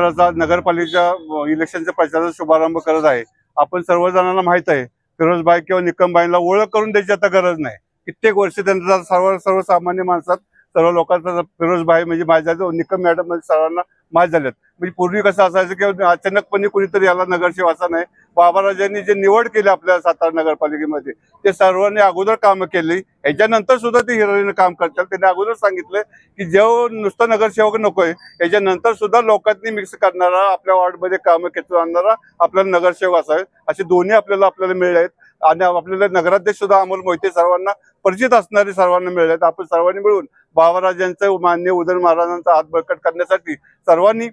प्रचाराचा नगरपालिकेच्या इलेक्शनच्या प्रचाराचा शुभारंभ करत आहे. आपण सर्वजणांना माहीत आहे फिरोजबाई किंवा निकमबाईंना ओळख करून द्यायची आता गरज नाही. कित्येक वर्ष त्यांचा सर्व सर्वसामान्य माणसात सर्व लोकांचा फिरोजबाई म्हणजे माझ्या निकम मॅडम सर्वांना माहीत झालेत. म्हणजे पूर्वी कसं असायचं की अचानकपणे कुणीतरी याला नगरसेवक असा नाही. बाबाराजांनी जे निवड केली आपल्या सातारा नगरपालिकेमध्ये ते सर्वांनी अगोदर कामं केली. याच्यानंतर सुद्धा ते हिरोईन काम करतात. त्यांनी अगोदर सांगितलं की जेव्हा नुसतं नगरसेवक नकोय याच्यानंतर सुद्धा लोकांनी मिक्स करणारा आपल्या वॉर्डमध्ये कामं खेचून आणणारा आपल्याला नगरसेवक असावे. असे दोन्ही आपल्याला आपल्याला मिळले आहेत. आणि आपल्याला नगराध्यक्ष सुद्धा अमोल मोहिते सर्वांना परिचित असणारे सर्वांना मिळले आहेत. आपण सर्वांनी मिळून बाबाराजांचं मान्य उदयन महाराजांचा हात बळकट करण्यासाठी सर्वांनी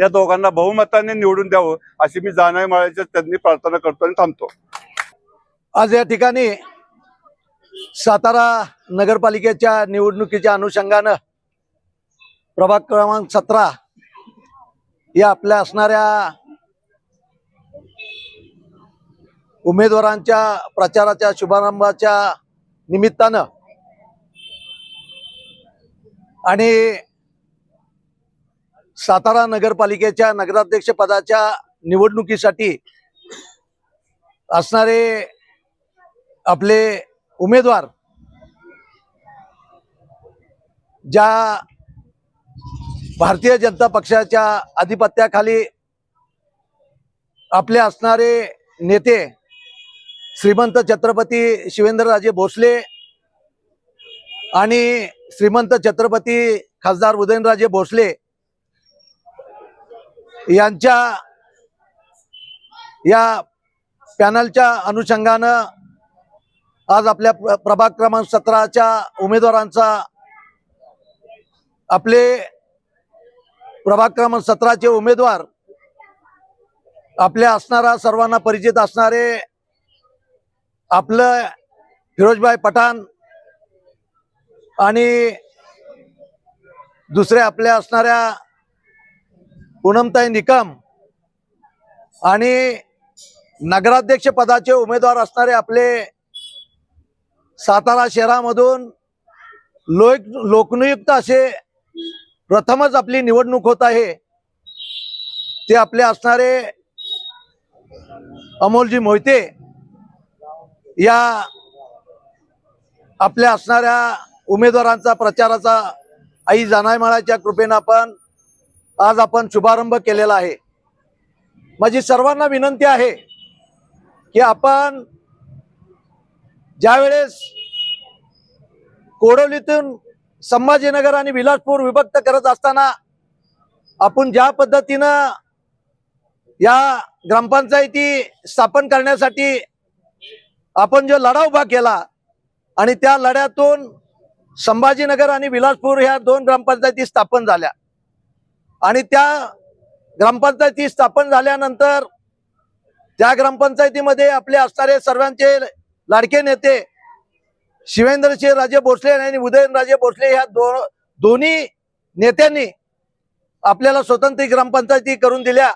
या दोघांना बहुमताने निवडून द्यावं अशी मी जाणाई माळ्याच्या त्यांनी प्रार्थना करतो आणि थांबतो. आज या ठिकाणी सातारा नगरपालिकेच्या निवडणुकीच्या अनुषंगानं प्रभाग क्रमांक सतरा या आपल्या असणाऱ्या उमेदवारांच्या प्रचाराच्या शुभारंभाच्या निमित्तानं आणि सातारा नगरपालिकेच्या नगराध्यक्ष पदाच्या निवडणुकीसाठी असणारे आपले उमेदवार ज्या भारतीय जनता पक्षाच्या आधिपत्याखाली आपले असणारे नेते श्रीमंत छत्रपती शिवेंद्रराजे भोसले आणि श्रीमंत छत्रपती खासदार उदयनराजे भोसले यांच्या या पॅनलच्या अनुषंगानं आज आपल्या प्रभाग क्रमांक सतराच्या उमेदवारांचा आपले प्रभाग क्रमांक सतराचे उमेदवार आपल्या असणारा सर्वांना परिचित असणारे आपलं फिरोजभाई पठाण आणि दुसरे आपल्या असणाऱ्या पूनमताई निकम आणि नगराध्यक्ष पदाचे उमेदवार असणारे आपले सातारा शहरामधून लोक लोकनियुक्त असे प्रथमच आपली निवडणूक होत आहे. ते आपले असणारे अमोलजी मोहिते या आपल्या असणाऱ्या उमेदवारांचा प्रचाराचा आई जानायमाळाच्या कृपेनं आपण आज आपण शुभारंभ केलेला आहे. माझी सर्वांना विनंती आहे की आपण ज्यावेळेस कोडवलीतून संभाजीनगर आणि विलासपूर विभक्त करत असताना आपण ज्या पद्धतीनं या ग्रामपंचायती स्थापन करण्यासाठी आपण जो लढा उभा केला आणि त्या लढ्यातून संभाजीनगर आणि विलासपूर ह्या दोन ग्रामपंचायती स्थापन झाल्या. आणि त्या ग्रामपंचायती स्थापन झाल्यानंतर त्या ग्रामपंचायतीमध्ये आपले असणारे सर्वांचे लाडके नेते शिवेंद्रसिंह राजे भोसले आणि उदयनराजे भोसले ह्या दोन दोन्ही नेत्यांनी आपल्याला स्वतंत्र ग्रामपंचायती करून दिल्या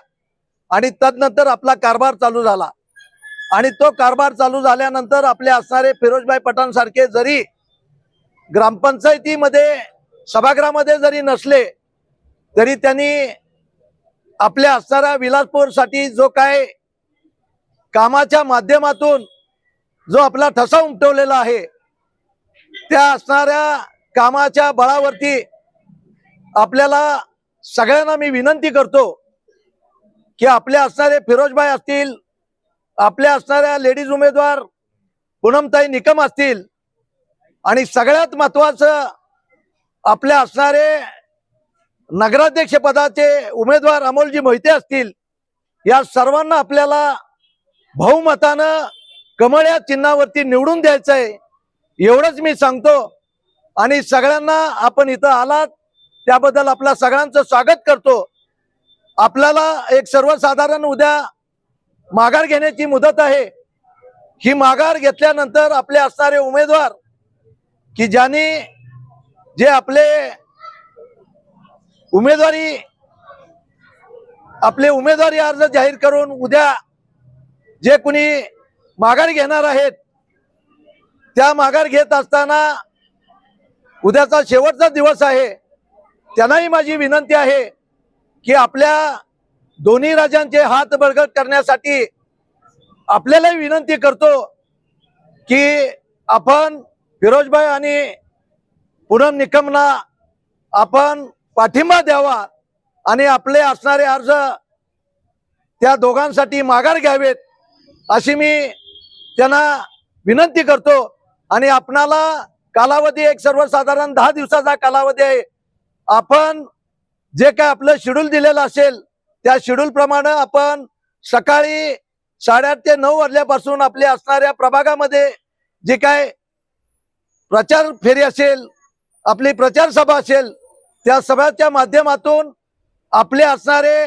आणि तदनंतर आपला कारभार चालू झाला. आणि तो कारभार चालू झाल्यानंतर आपले असणारे फिरोजभाई पठाण सारखे जरी ग्रामपंचायतीमध्ये सभागृहामध्ये जरी नसले तरी त्यांनी आपल्या असणाऱ्या विलासपूरसाठी जो काय कामाच्या माध्यमातून जो आपला ठसा उमटवलेला आहे त्या असणाऱ्या कामाच्या बळावरती आपल्याला सगळ्यांना मी विनंती करतो की आपल्या असणारे फिरोजबाई असतील आपल्या असणाऱ्या लेडीज उमेदवार पूनमताई निकम असतील आणि सगळ्यात महत्वाचं आपल्या असणारे नगराध्यक्ष पदाचे उमेदवार अमोलजी मोहिते असतील या सर्वांना आपल्याला बहुमतानं कमळ या चिन्हावरती निवडून द्यायचं आहे एवढंच मी सांगतो. आणि सगळ्यांना आपण इथं आलात त्याबद्दल आपला सगळ्यांचं स्वागत करतो. आपल्याला एक सर्वसाधारण उद्या माघार घेण्याची मुदत आहे. ही माघार घेतल्यानंतर आपले असणारे उमेदवार की ज्यांनी जे आपले उमेदवारी आपले उमेदवारी अर्ज जाहीर करून उद्या जे कुणी माघार घेणार आहेत त्या माघार घेत असताना उद्याचा शेवटचा दिवस आहे. त्यांनाही माझी विनंती आहे की आपल्या दोन्ही राजांचे हात बळकट करण्यासाठी आपल्यालाही विनंती करतो की आपण फिरोजभाई आणि पूनम निकमला आपण पाठिंबा द्यावा आणि आपले असणारे अर्ज त्या दोघांसाठी माघार घ्यावेत अशी मी त्यांना विनंती करतो. आणि आपणाला कालावधी एक सर्वसाधारण दहा दिवसाचा कालावधी आहे. आपण जे काय आपलं शेड्यूल दिलेलं असेल त्या शेड्यूलप्रमाणे आपण सकाळी साडेआठ ते नऊ वाजल्यापासून आपल्या असणाऱ्या प्रभागामध्ये जे काय प्रचार फेरी असेल आपली प्रचार सभा असेल त्या सभाच्या माध्यमातून आपले असणारे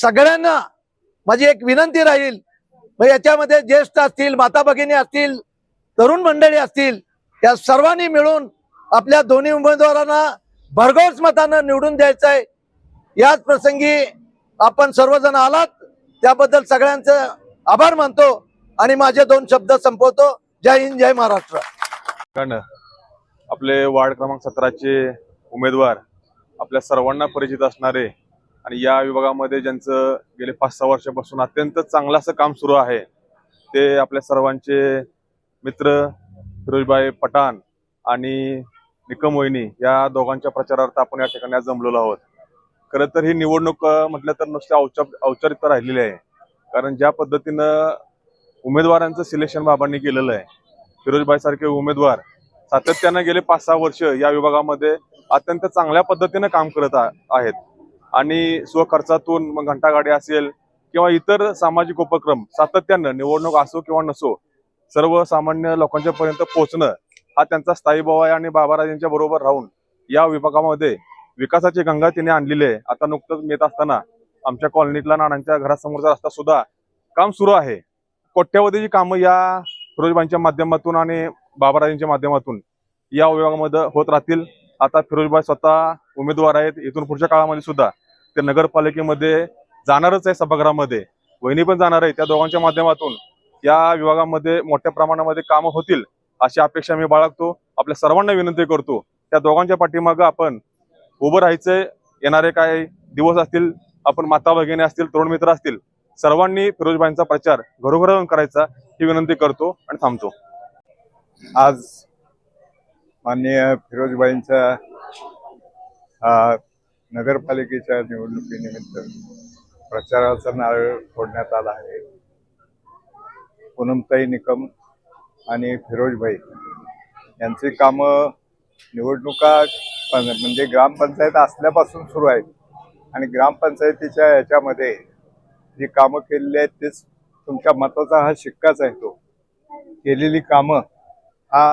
सगळ्यांना माझी एक विनंती राहील. मग याच्यामध्ये ज्येष्ठ असतील माता भगिनी असतील तरुण मंडळी असतील या सर्वांनी मिळून आपल्या दोन्ही उमेदवारांना भरघोस मतानं निवडून द्यायचं आहे याच प्रसंगी आपण सर्वजण आलात. त्याबद्दल सगळ्यांचं आभार मानतो आणि माझे दोन शब्द संपवतो. जय हिंद जय महाराष्ट्र. कारण आपले वार्ड क्रमांक सतराचे उमेदवार आपल्या सर्वांना परिचित असणारे आणि या विभागामध्ये ज्यांचं गेले पाच सहा वर्षापासून अत्यंत चांगलं असं काम सुरू आहे ते आपल्या सर्वांचे मित्र फिरोजबाई पठाण आणि निकम वहिनी या दोघांच्या प्रचारार्थ आपण या ठिकाणी आज जमलेलो आहोत. खरं तर ही निवडणूक म्हटलं तर नुसती औचार औपचारिकता राहिलेली आहे. कारण ज्या पद्धतीनं उमेदवारांचं सिलेक्शन बाबांनी केलेलं आहे फिरोजबाई सारखे उमेदवार सातत्यानं गेले पाच सहा वर्ष या विभागामध्ये अत्यंत चांगल्या पद्धतीनं काम करत आहेत. आणि स्वखर्चातून मग घंटागाडी असेल किंवा इतर सामाजिक उपक्रम सातत्यानं निवडणूक असो किंवा नसो सर्वसामान्य लोकांच्या पर्यंत पोहोचणं हा त्यांचा स्थायी भाव आहे आणि बाबाराजांच्या बरोबर राहून या विभागामध्ये विकासाची गंगा तिने आणलेली आहे. आता नुकतंच येत असताना आमच्या कॉलनीतला नानांच्या घरासमोरचा रस्ता सुद्धा काम सुरू आहे. कोट्यावधीची कामं या फिरोजबाईंच्या माध्यमातून आणि बाबाराजांच्या माध्यमातून या विभागामध्ये होत राहतील. आता फिरोजबाई स्वतः उमेदवार आहेत. इथून पुढच्या काळामध्ये सुद्धा ते नगरपालिकेमध्ये जाणारच आहे सभागृहामध्ये. वहिनी पण जाणार आहे त्या दोघांच्या माध्यमातून या विभागामध्ये मोठ्या प्रमाणामध्ये कामं होतील अशी अपेक्षा मी बाळगतो. आपल्या सर्वांना विनंती करतो त्या दोघांच्या पाठीमागं आपण उभं राहायचं. येणारे काय दिवस असतील आपण माता भगिनी असतील तरुण मित्र असतील सर्वांनी फिरोजबाईंचा प्रचार घरोघर जाऊन करायचा ही विनंती करतो आणि थांबतो. आज माननीय फिरोजबाईंच्या नगरपालिकेच्या निवडणुकीनिमित्त प्रचाराचा नारळ फोडण्यात आला आहे. पूनमताई निकम आणि फिरोजबाई यांची कामं निवडणुका पण- म्हणजे ग्रामपंचायत असल्यापासून सुरू आहेत. आणि ग्रामपंचायतीच्या याच्यामध्ये जी कामं केलेली आहेत तेच तुमच्या मताचा हा शिक्काच आहे तो. केलेली कामं हा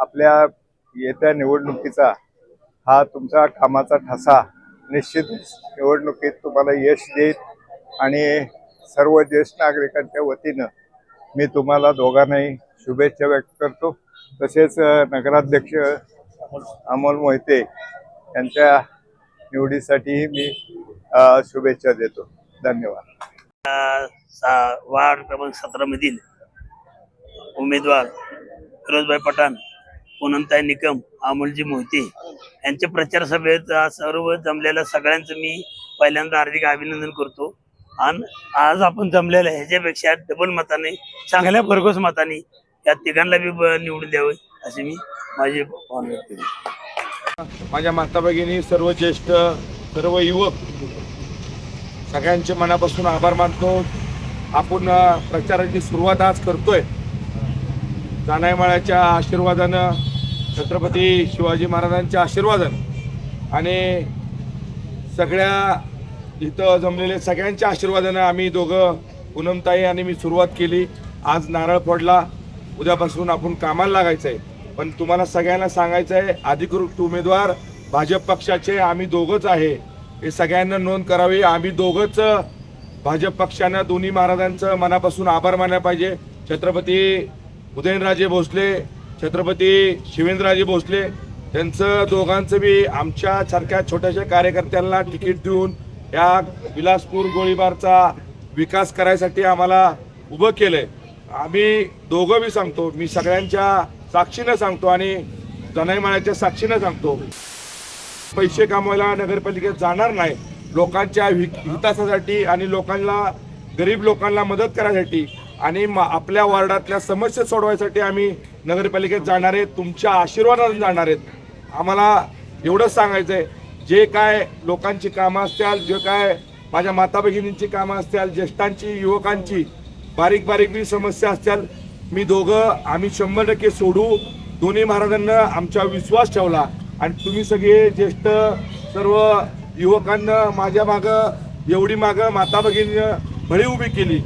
आपल्या येत्या निवडणुकीचा हा तुमचा कामाचा ठसा. निश्चितच निवडणुकीत तुम्हाला यश देईल आणि सर्व ज्येष्ठ नागरिकांच्या वतीनं मी तुम्हाला दोघांनाही शुभेच्छा व्यक्त करतो. तसेच नगराध्यक्ष अमोल मोहिते यांच्या निवडीसाठीही मी शुभेच्छा देतो. धन्यवाद. वार्ड क्रमांक सतरा मधील उमेदवार फिरोजभाई पठाण पूनमताई निकम अमोलजी मोहिते यांच्या प्रचार सभेत सर्व जमलेल्या सगळ्यांचं मी पहिल्यांदा हार्दिक अभिनंदन करतो. आणि आज आपण जमलेलं ह्याच्यापेक्षा डबल मताने चांगल्या भरघोस मताने या तिघांना बी निवडून द्यावे असे मी माझी भावना व्यक्त करतो. माझ्या माता भगिनी सर्व ज्येष्ठ सर्व युवक सगळ्यांचे मनापासून आभार मानतो. आपण प्रचाराची सुरुवात आज करतोय. जानाईमाळ्याच्या आशीर्वादानं छत्रपती शिवाजी महाराजांच्या आशीर्वादानं आणि सगळ्या इथं जमलेल्या सगळ्यांच्या आशीर्वादानं आम्ही दोघं पूनमताई आणि मी सुरुवात केली. आज नारळ फोडला. उद्यापासून आपण कामाला लागायचं आहे पण तुम्हाला सगळ्यांना सांगायचं आहे अधिकृत उमेदवार भाजप पक्षाचे आम्ही दोघंच आहे. हे सगळ्यांना नोंद करावी. आम्ही दोघंच भाजप पक्षानं दोन्ही महाराजांचं मनापासून आभार मानला पाहिजे. छत्रपती उदयनराजे भोसले छत्रपती शिवेंद्रराजे भोसले त्यांचं दोघांचं बी आमच्या सारख्या छोट्याशा कार्यकर्त्यांना तिकीट देऊन या विलासपूर गोळीबारचा विकास करायसाठी आम्हाला उभं केलंय. आम्ही दोघं बी सांगतो मी सगळ्यांच्या साक्षीनं सांगतो आणि जनाईमाळ्याच्या साक्षीनं सांगतो. पैसे कमवायला नगरपालिकेत जाणार नाही. लोकांच्या हि- हितासाठी आणि लोकांना गरीब लोकांना मदत करायसाठी आणि म- आपल्या वार्डातल्या समस्या सोडवायसाठी आम्ही नगरपालिकेत जाणार आहेत तुमच्या आशीर्वादाने जाणार आहेत. आम्हाला एवढंच सांगायचं आहे जे काय लोकांची कामं असतील जे काय माझ्या माता भगिनींची कामं असतील ज्येष्ठांची युवकांची बारीक बारीक मी समस्या असतील मी दोघं आम्ही शंभर टक्के सोडू. दोन्ही महाराजांना आमचा विश्वास ठेवला. आणि तुम्ही सगळे ज्येष्ठ सर्व युवकांना माझ्या मागं एवढी मागं माता भगिनीनं भळी उभी केली.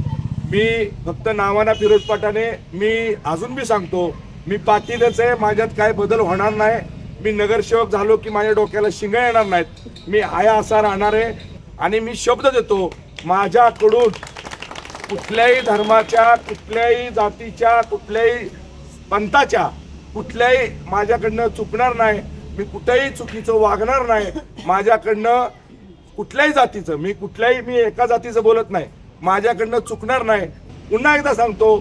मी फक्त नावाना फिरोज पाटाने मी अजून बी सांगतो मी पाटीलच आहे माझ्यात काय बदल होणार नाही. मी नगरसेवक झालो की माझ्या डोक्याला शिंगा येणार नाहीत. मी आया असा राहणार आहे आणि मी शब्द देतो माझ्याकडून कुठल्याही धर्माच्या कुठल्याही जातीच्या कुठल्याही पंथाच्या कुठल्याही माझ्याकडनं चुकणार नाही. मी कुठेही चुकीचं वागणार नाही. माझ्याकडनं कुठल्याही जातीचं मी कुठल्याही मी एका जातीचं बोलत नाही. माझ्याकडनं चुकणार नाही. पुन्हा एकदा सांगतो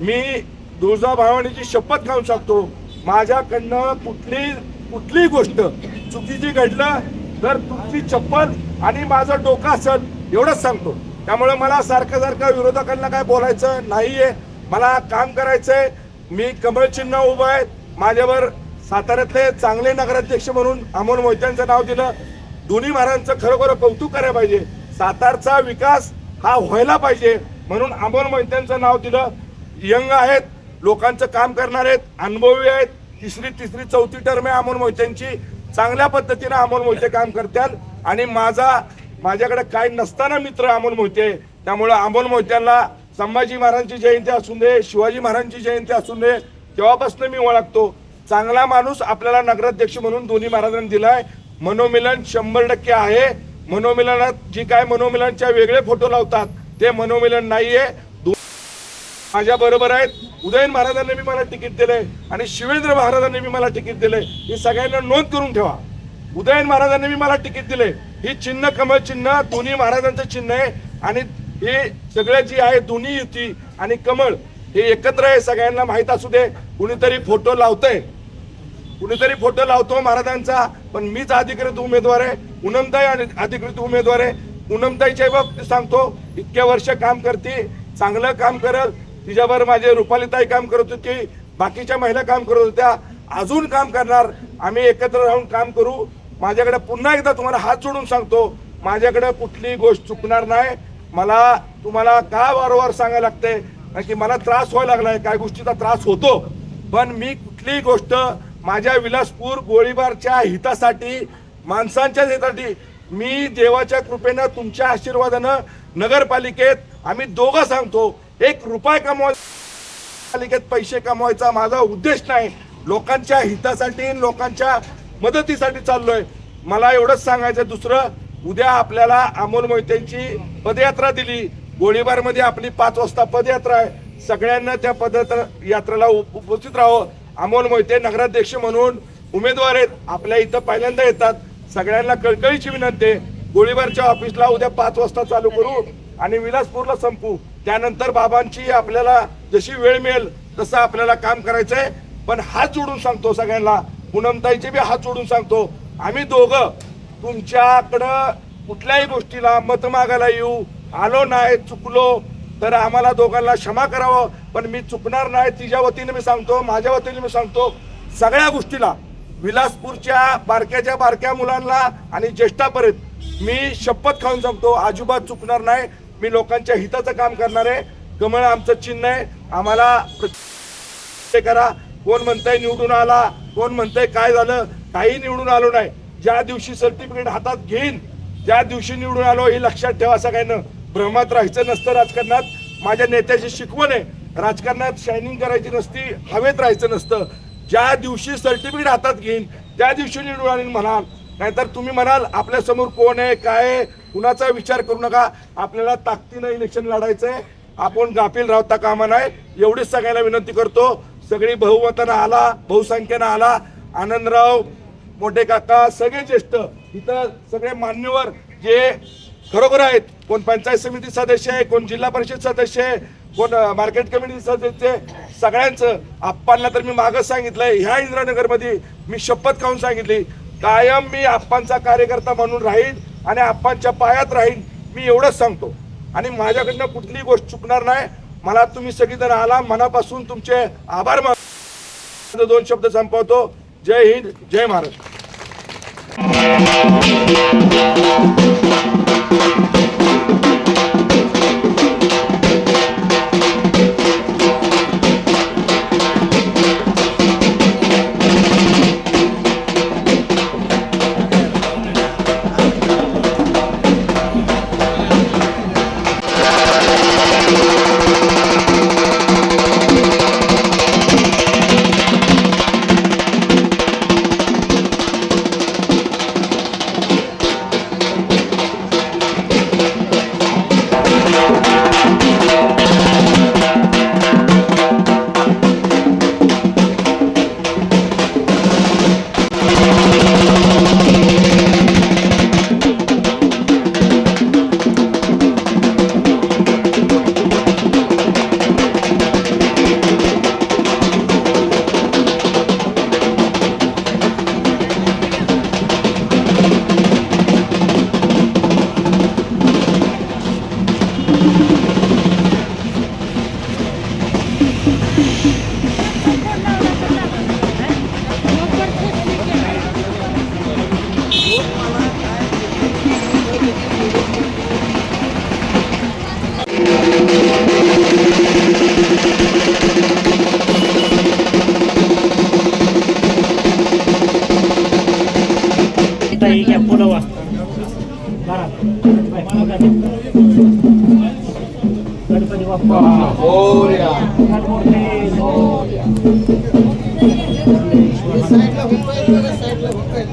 मी तुळजाभवानीची शपथ घालू शकतो. माझ्याकडनं कुठली कुठलीही गोष्ट चुकीची घडलं तर तुमची चप्पल आणि माझं डोकं असेल एवढंच सांगतो. त्यामुळे मला सारखं सारखं विरोधकांना काय बोलायचं नाहीये. मला काम करायचंय. मी कमळ चिन्ह उभं आहे. माझ्यावर साताऱ्यातले चांगले नगराध्यक्ष म्हणून अमोल मोहित्यांचं नाव दिलं. दोन्ही महाराजांचं खरोखर कौतुक करायला पाहिजे. सातारचा विकास हा व्हायला पाहिजे म्हणून अमोल मोहित्यांचं नाव दिलं. यंग आहेत लोकांचं काम करणार आहेत अनुभवी आहेत. तिसरी तिसरी चौथी टर्म आहे अमोल मोहित्यांची. चांगल्या पद्धतीने अमोल मोहिते काम करतात आणि माझा माझ्याकडे काय नसताना मित्र अमोल मोहिते आहे. अमोल मोहित्यांना संभाजी महाराजांची जयंती असू दे शिवाजी महाराजांची जयंती असू दे तेव्हापासून मी ओळखतो. चांगला माणूस आपल्याला नगराध्यक्ष म्हणून दोन्ही महाराजांनी दिलाय. मनोमिलन शंभर टक्के आहे. मनोमिलनात जी काय मनोमिलनच्या वेगळे फोटो लावतात ते मनोमिलन नाहीये. माझ्या बरोबर आहेत. उदयन महाराजांनी मी मला तिकीट दिलंय आणि शिवेंद्र महाराजांनी मी मला तिकीट दिलंय. ही सगळ्यांना नोंद करून ठेवा. उदयन महाराजांनी मी मला तिकीट दिले ही चिन्ह कमळ चिन्ह दोन्ही महाराजांचं चिन्ह आहे. आणि हे सगळं जी आहे दोन्ही युती आणि कमळ हे एकत्र आहे सगळ्यांना माहीत असू दे. कुणीतरी फोटो लावतंय. कुणीतरी फोटो लावतो महाराजांचा पण मीच अधिकृत उमेदवार आहे उनमताई आणि अधिकृत उमेदवार आहे. पूनमताईच्या बाबतीत सांगतो इतक्या वर्ष काम करते चांगलं काम करत तिच्यावर माझे रुपालीताई काम करत होती बाकीच्या महिला काम करत होत्या अजून काम करणार आम्ही एकत्र राहून काम करू. माझ्याकडे पुन्हा एकदा तुम्हाला हात जोडून सांगतो माझ्याकडे कुठलीही गोष्ट चुकणार नाही. मला तुम्हाला का वारंवार सांगायला लागते की मला त्रास व्हायला लागलाय काय गोष्टीचा त्रास होतो. पण मी कुठलीही गोष्ट माझ्या विलासपूर गोळीबारच्या हितासाठी माणसांच्या हितासाठी मी देवाच्या कृपेनं तुमच्या आशीर्वादानं नगरपालिकेत आम्ही दोघं सांगतो एक रुपये कमवाय पालिकेत पैसे कमवायचा माझा उद्देश नाही. लोकांच्या हितासाठी लोकांच्या मदतीसाठी चाललोय. मला एवढंच सांगायचं दुसरं उद्या आपल्याला अमोल मोहितेंची पदयात्रा दिली. गोळीबारमध्ये आपली पाच वाजता पदयात्रा आहे. सगळ्यांना त्या पदयात्रा यात्रेला उप- उपस्थित राहावं. अमोल मोहिते नगराध्यक्ष म्हणून उमेदवार आहेत. आपल्या इथं पहिल्यांदा येतात. सगळ्यांना कळकळीची विनंती आहे. गोळीबारच्या ऑफिसला उद्या पाच वाजता चालू करू आणि विलासपूरला संपू. त्यानंतर बाबांची आपल्याला जशी वेळ मिळेल तसं आपल्याला काम करायचं आहे पण हात जोडून सांगतो सगळ्यांना. पूनमताईचे बी हात जोडून सांगतो. आम्ही दोघं तुमच्याकडं कुठल्याही गोष्टीला मत मागायला येऊ. आलो नाही चुकलो तर आम्हाला दोघांना क्षमा करावं. पण मी चुकणार नाही तिच्या वतीने मी सांगतो माझ्या वतीने मी सांगतो सगळ्या गोष्टीला विलासपूरच्या बारक्याच्या बारक्या मुलांना आणि ज्येष्ठापर्यंत मी शपथ खाऊन सांगतो अजिबात चुकणार नाही मी लोकांच्या हिताचं काम करणार आहे कमळ आमचं चिन्ह आहे आम्हाला ते करा कोण म्हणतंय निवडून आला कोण म्हणतंय काय झालं काही निवडून आलो नाही. ज्या दिवशी सर्टिफिकेट हातात घेईन त्या दिवशी निवडून आलो हे लक्षात ठेवा सगळ्यांना. भ्रमात राहायचं नसतं राजकारणात. माझ्या नेत्याची शिकवण आहे. राजकारणात शायनिंग करायची नसती हवेत राहायचं नसतं. ज्या दिवशी सर्टिफिकेट हातात घेईन त्या दिवशी निवडून आणीन म्हणाल. नाहीतर तुम्ही म्हणाल आपल्यासमोर कोण आहे काय आहे कुणाचा विचार करू नका. आपल्याला ताकदीनं इलेक्शन आहे आपण गाफील राहता कामा नाही एवढीच सगळ्यांना विनंती करतो. सगळी बहुमतानं आला बहुसंख्येनं आला. आनंदराव मोठे काका सगळे ज्येष्ठ इथं सगळे मान्यवर जे खरोखर आहेत. कोण पंचायत समिती सदस्य आहे कोण जिल्हा परिषद सदस्य आहे कोण मार्केट कमिटी सदस्य आहे. सगळ्यांचं आप्पांना तर मी मागच सांगितलंय. ह्या इंद्रानगरमध्ये मी शपथ खाऊन सांगितली. कायम मी आप्पांचा कार्यकर्ता म्हणून राहीन आणि आप्पांच्या पायात राहीन मी एवढंच सांगतो. आणि माझ्याकडनं कुठलीही गोष्ट चुकणार नाही. मला तुम्ही सगळीजण आला मनापासून तुमचे आभार मान दोन शब्द संपवतो. जय हिंद जय महाराष्ट्र. Thank you.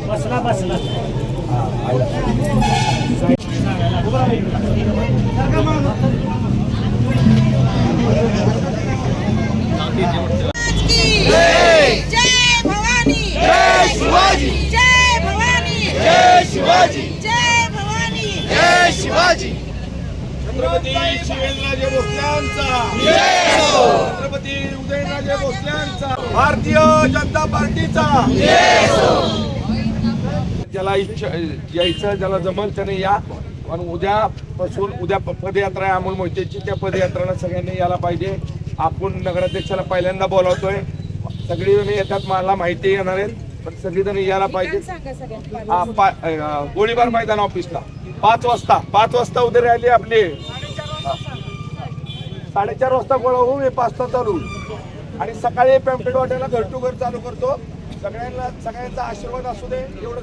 बसला बसला भवानी जय शिवाजी जय भवानी जय शिवाजी जय भवानी छत्रपती शिवेंद्रराजे भोसल्यांचा छत्रपती उदयनराजे भोसल्यांचा भारतीय जनता पार्टीचा. ज्याला इच्छा यायचं ज्याला जमल त्याने या. पण उद्यापासून उद्या पदयात्रा आहे अमोल मोहितेची. त्या पदयात्रेला सगळ्यांनी यायला पाहिजे. आपण नगराध्यक्षाला पहिल्यांदा बोलावतोय. सगळी येतात मला माहिती येणार आहेत. पण सगळीजण यायला पाहिजे. हा, पा- अं, गोळीबार मैदान ऑफिसला. पाच वाजता पाच वाजता उद्या रॅली आपली. साडेचार वाजता गोळा होऊ हे पाच चालू. आणि सकाळी पॅम्पलेट वाटायला घर टू घर चालू करतो. सगळ्यांना सगळ्यांचा आशीर्वाद असू दे एवढं